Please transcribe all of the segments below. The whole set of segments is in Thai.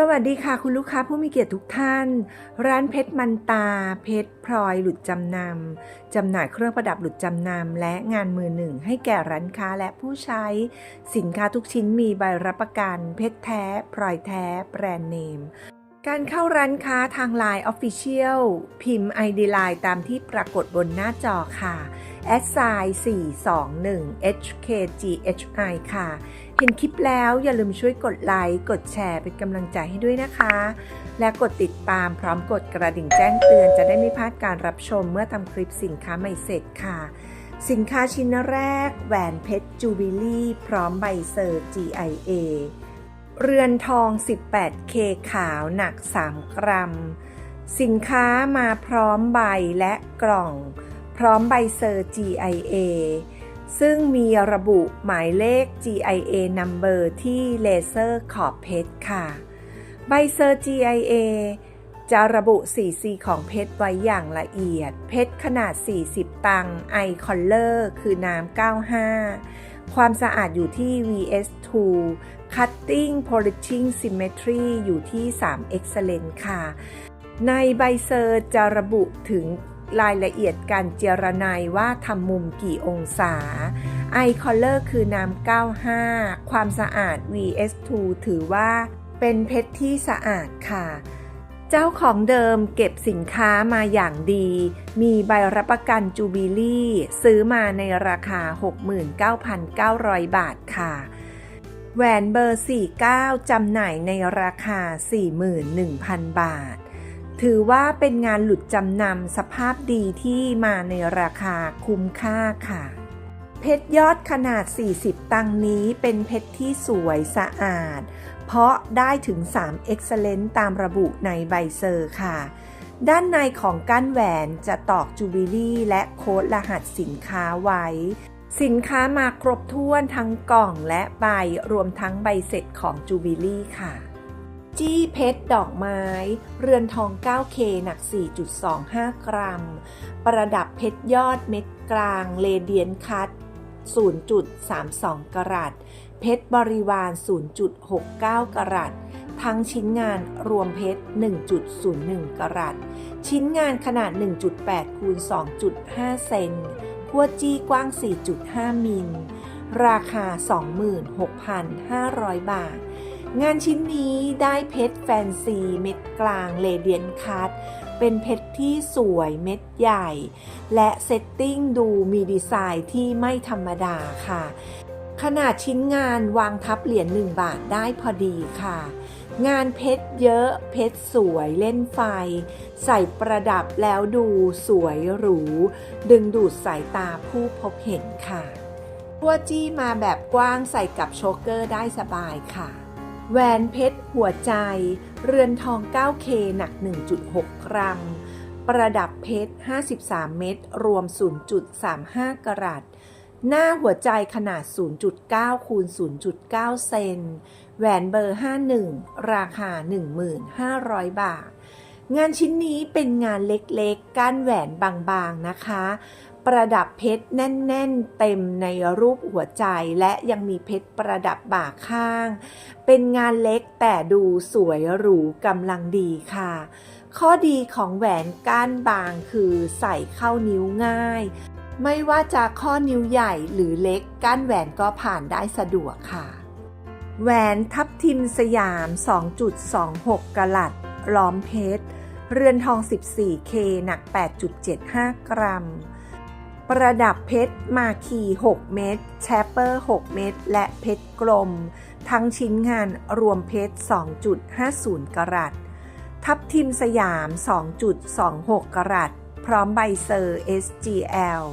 สวัสดีค่ะคุณลูกค้าผู้มีเกียรติทุกท่าน ร้านเพชรมันตา เพชรพลอยหลุดจำนำจำหน่ายเครื่องประดับหลุดจำนำและงานมือหนึ่ง ให้แก่ร้านค้าและผู้ใช้ สินค้าทุกชิ้นมีใบรับประกัน เพชรแท้ พลอยแท้ แบรนด์เนม การเข้าร้านค้าทาง Line Official พิมพ์ ID Line ตามที่ปรากฏบนหน้าจอค่ะ แอดไซน์421 HKGHI ค่ะ เห็นคลิปแล้วอย่าลืมช่วยกดไลค์กดแชร์เป็นกำลังใจให้ด้วยนะคะ และกดติดตามพร้อมกดกระดิ่งแจ้งเตือนจะได้ไม่พลาดการรับชมเมื่อทำคลิปสินค้าใหม่เสร็จค่ะ สินค้าชิ้นแรก แหวนเพชรจูบิลี่พร้อมใบเซอร์ GIA เรือนทอง 18K ขาวหนัก 3 กรัม สินค้ามาพร้อมใบและกล่อง พร้อมใบเซอร์ GIA ซึ่งมีระบุหมายเลข GIA number ที่เลเซอร์ขอบเพชรค่ะ ใบเซอร์ GIA จะระบุ 4C ของเพชรไว้อย่างละเอียด เพชรขนาด 40 ตังไอคอลเลอร์ คือน้ำ 95 ความสะอาดอยู่ที่ VS2 Cutting Polishing Symmetry อยู่ที่ 3 Excellent ค่ะ ในใบเซอร์จะระบุถึง รายละเอียดการเจรไนายว่าทำมุมกี่องศา i color คือน้ำ95 ความสะอาด VS2 ถือว่าเป็นเพชรที่สะอาดค่ะ เจ้าของเดิมเก็บสินค้ามาอย่างดี มีใบรับประกันจูบิลี่ซื้อมาในราคา 69,900 บาทค่ะ แหวนเบอร์ 49จำหน่ายในราคา 41,000 บาท ถือว่าเป็นงานหลุดจำนำสภาพดีที่มาในราคาคุ้มค่าค่ะ เพชรยอดขนาด 40 ตังนี้เป็นเพชรที่สวยสะอาด เพราะได้ถึง 3 Excellent ตามระบุในใบเซอร์ค่ะ ด้านในของก้านแหวนจะตอกจูบิลี่และโค้ดรหัสสินค้าไว้ สินค้ามาครบถ้วนทั้งกล่องและใบรวมทั้งใบเสร็จของจูบิลี่ค่ะ จี้เพชรดอกไม้ เรือนทอง 9K หนัก 4.25 กรัม ประดับเพชรยอดเม็ดกลางเลเดียนคัต0.32 กรัต เพชรบริวาร 0.69 กรัต ทั้งชิ้นงานรวมเพชร 1.01 กรัต ชิ้นงานขนาด 1.8 คูณ 2.5 เซนขั้วจี้กว้าง 4.5 มิล ราคา 26,500 บาท งานชิ้นนี้ได้เพชรแฟนซีเม็ดกลางเลเดียนคัตเป็นเพชรที่สวยเม็ดใหญ่ และเซตติ้งดูมีดีไซน์ที่ไม่ธรรมดาค่ะ ขนาดชิ้นงานวางทับเหรียญ1บาทได้พอดีค่ะ งานเพชรเยอะเพชรสวยเล่นไฟ ใส่ประดับแล้วดูสวยหรู ดึงดูดสายตาผู้พบเห็นค่ะตัวจี้มาแบบกว้างใส่กับโชเกอร์ได้สบายค่ะ แหวนเพชรหัวใจ เรือนทอง 9K หนัก 1.6 กรัม ประดับเพชร 53 เม็ด รวม 0.35 กรัต หน้าหัวใจขนาด 0.9 คูณ 0.9 เซน แหวนเบอร์ 51 ราคา 1,500 บาท งานชิ้นนี้เป็นงานเล็กๆ ก้านแหวนบางๆ นะคะ ประดับเพชรแน่น ๆ เต็มในรูปหัวใจและยังมีเพชรประดับบ่าข้าง เป็นงานเล็กแต่ดูสวยหรูกำลังดีค่ะ ข้อดีของแหวนก้านบางคือใส่เข้านิ้วง่าย ไม่ว่าจะข้อนิ้วใหญ่หรือเล็กก้านแหวนก็ผ่านได้สะดวกค่ะ แหวนทับทิมสยาม 2.26กะลัดล้อมเพชรเรือนทอง 14K หนัก 8.75 กรัม ประดับเพชรมาคี6 เม็ดแชปเปอร์ 6 เม็ดและเพชรกลม ทั้งชิ้นงานรวมเพชร 2.50 กรัต ทับทิมสยาม 2.26 กรัต พร้อมใบเซอร์ SGL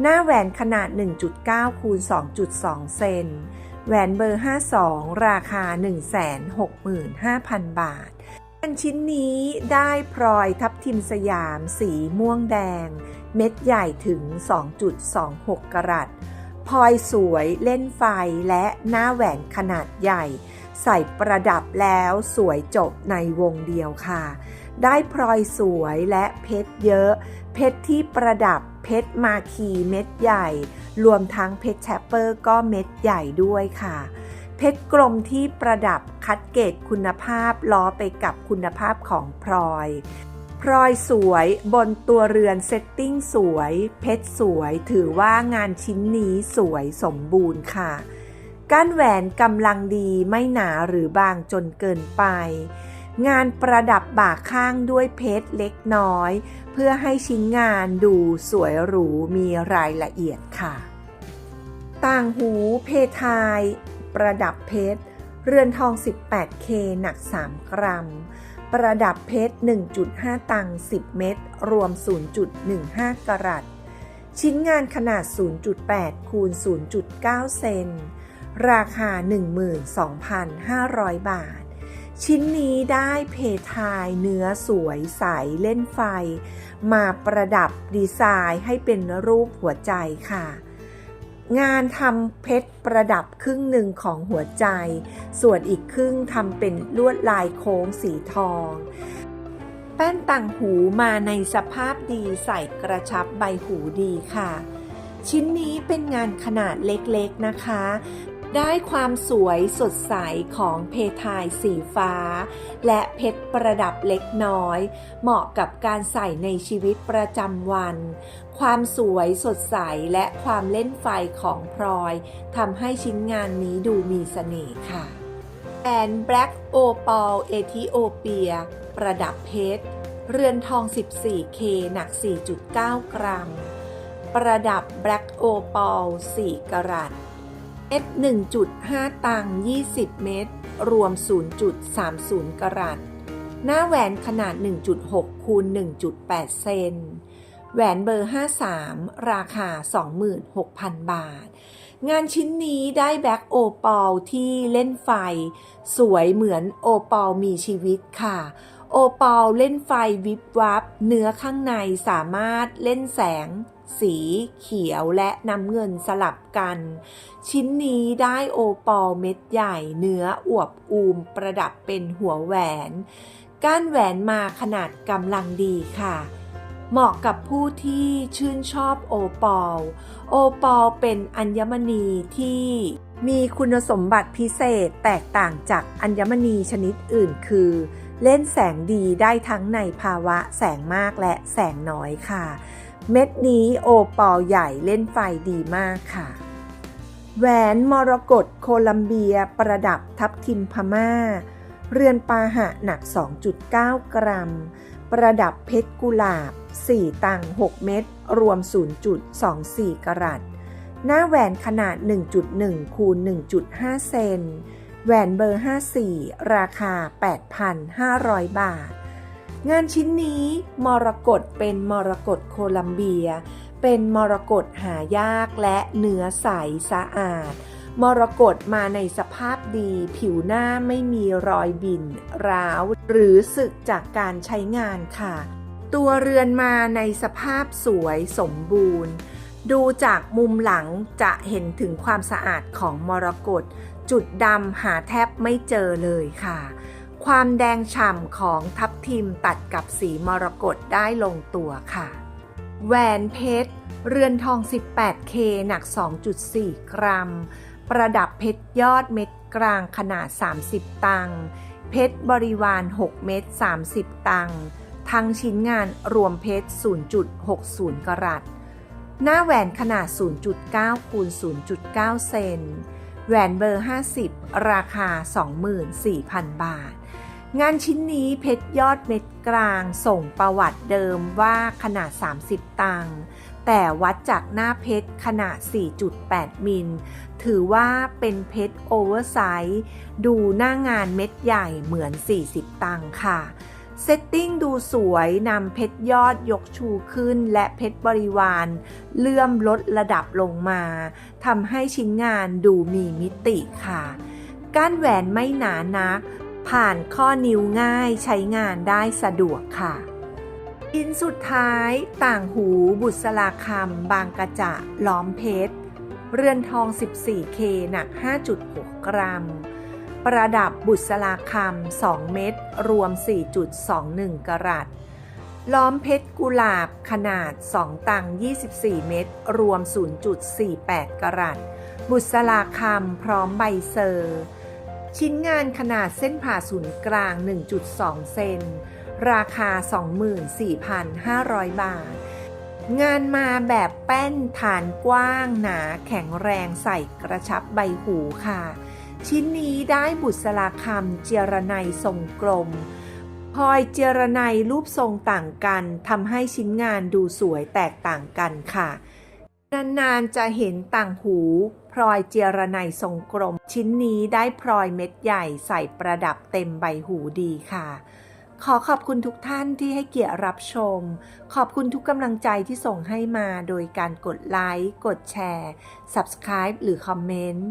หน้าแหวนขนาด 1.9 คูณ 2.2 เซน แหวนเบอร์ 52 ราคา 165,000 บาท นชิ้นนี้ได้พลอยทับทิมสยามสีม่วงแดง เม็ดใหญ่ถึง 2.26 กรัตพลอยสวยเล่นไฟและหน้าแหวนขนาดใหญ่ ใส่ประดับแล้วสวยจบในวงเดียวค่ะ ได้พลอยสวยและเพชรเยอะ เพชรที่ประดับเพชรมาคีเม็ดใหญ่ รวมทั้งเพชรแชปเปอร์ก็เม็ดใหญ่ด้วยค่ะ เพชรกลมที่ประดับคัดเกรดคุณภาพล้อไปกับคุณภาพของพลอย พลอยสวยบนตัวเรือนเซตติ้งสวย เพชรสวยถือว่างานชิ้นนี้สวยสมบูรณ์ค่ะก้านแหวนกำลังดีไม่หนาหรือบางจนเกินไป งานประดับบ่าข้างด้วยเพชรเล็กน้อย เพื่อให้ชิ้นงานดูสวยหรูมีรายละเอียดค่ะ ต่างหูเพทาย ประดับเพชร เรือนทอง 18K หนัก 3 กรัม ประดับเพชร 1.5 ตังค์10 เม็ดรวม 0.15 กรัตชิ้นงานขนาด 0.8 คูณ 0.9 เซน ราคา 12,500 บาท ชิ้นนี้ได้เพทายเนื้อสวยใสเล่นไฟ มาประดับดีไซน์ให้เป็นรูปหัวใจค่ะ งานทำเพชรประดับครึ่งหนึ่งของหัวใจ ส่วนอีกครึ่งทำเป็นลวดลายโค้งสีทอง แป้นต่างหูมาในสภาพดีใส่กระชับใบหูดีค่ะ ชิ้นนี้เป็นงานขนาดเล็กๆนะคะ ได้ความสวยสดใสของเพทายสีฟ้า และเพชรประดับเล็กน้อย เหมาะกับการใส่ในชีวิตประจำวัน ความสวยสดใสและความเล่นไฟของพลอยทำให้ชิ้นงานนี้ดูมีเสน่ห์ค่ะแอนแบล็กโอปอลเอธิโอเปีย ประดับเพชร เรือนทอง 14K หนัก 4.9 กรัม ประดับแบล็กโอปอล4กรัต เอส1.5 ตัง 20 เม็ดรวม 0.30 กรัต หน้าแหวนขนาด 1.6 คูณ 1.8 เซน แหวนเบอร์ 53 ราคา 26,000 บาท งานชิ้นนี้ได้แบ็คโอปอลที่เล่นไฟ สวยเหมือนโอปอลมีชีวิตค่ะ โอปอลเล่นไฟวิบวับ เนื้อข้างในสามารถเล่นแสง สีเขียวและน้ำเงินสลับกัน ชิ้นนี้ได้โอปอลเม็ดใหญ่เนื้ออวบอูมประดับเป็นหัวแหวน ก้านแหวนมาขนาดกำลังดีค่ะ เหมาะกับผู้ที่ชื่นชอบโอปอล โอปอลเป็นอัญมณีที่มีคุณสมบัติพิเศษแตกต่างจากอัญมณีชนิดอื่นคือ เล่นแสงดีได้ทั้งในภาวะแสงมากและแสงน้อยค่ะ เม็ดนี้โอปอลใหญ่เล่นไฟดีมากค่ะ แหวนมรกตโคลัมเบียประดับทับทิมพม่า เรือนปาหะหนัก 2.9 กรัม ประดับเพชรกุหลาบ 4 ตัง 6 เม็ดรวม 0.24 กรัตหน้าแหวนขนาด 1.1 คูณ 1.5 เซน แหวนเบอร์ 54 ราคา 8,500 บาท งานชิ้นนี้มรกตเป็นมรกตโคลัมเบีย เป็นมรกตหายากและเนื้อใสสะอาด มรกตมาในสภาพดีผิวหน้าไม่มีรอยบินร้าว หรือสึกจากการใช้งานค่ะ ตัวเรือนมาในสภาพสวยสมบูรณ์ดูจากมุมหลังจะเห็นถึงความสะอาดของมรกต จุดดำหาแทบไม่เจอเลยค่ะ ความแดงฉ่ำของทับทิมตัดกับสีมรกตได้ลงตัวค่ะ แหวนเพชร เรือนทอง 18K หนัก 2.4 กรัม ประดับเพชรยอดเม็ดกลางขนาด 30 ตัง เพชรบริวาร 6 เม็ด30 ตัง ทั้งชิ้นงานรวมเพชร 0.60 กรัตหน้าแหวนขนาด 0.9คูณ0.9 เซน แหวนเบอร์ 50 ราคา 24,000 บาท งานชิ้นนี้เพชรยอดเม็ดกลางส่งประวัติเดิมว่าขนาด 30 ตังค์แต่วัดจากหน้าเพชรขนาด 4.8 มิล ถือว่าเป็นเพชรโอเวอร์ไซส์ ดูหน้างานเม็ดใหญ่เหมือน 40 ตังค์ค่ะ เซตติ้งดูสวยนำเพชรยอดยกชูขึ้น และเพชรบริวารเลื่อมลดระดับลงมาทำให้ชิ้นงานดูมีมิติค่ะก้านแหวนไม่หนานัก ผ่านข้อนิ้วง่ายใช้งานได้สะดวกค่ะชิ้นสุดท้ายต่างหูบุษราคำบางกระจะล้อมเพชร เรือนทอง 14K หนัก 5.6 กรัม ประดับบุษราคำ 2 เม็ดรวม 4.21 กรัตล้อมเพชรกุหลาบขนาด 2 ตัง 24 เม็ดรวม 0.48 กรัตบุษราคำพร้อมใบเซอร์ ชิ้นงานขนาดเส้นผ่าศูนย์กลาง 1.2 เซน ราคา 24,500 บาท งานมาแบบแป้นฐานกว้างหนาแข็งแรงใส่กระชับใบหูค่ะ ชิ้นนี้ได้บุษราคำเจรไนทรงกลมพลอยเจรไนรูปทรงต่างกันทำให้ชิ้นงานดูสวยแตกต่างกันค่ะ นานๆจะเห็นต่างหูพลอยเจรไนทรงกลม ชิ้นนี้ได้พลอยเม็ดใหญ่ใส่ประดับเต็มใบหูดีค่ะ ขอขอบคุณทุกท่านที่ให้เกียรติรับชม ขอบคุณทุกกำลังใจที่ส่งให้มาโดยการกดไลค์ กดแชร์ Subscribe หรือคอมเมนต์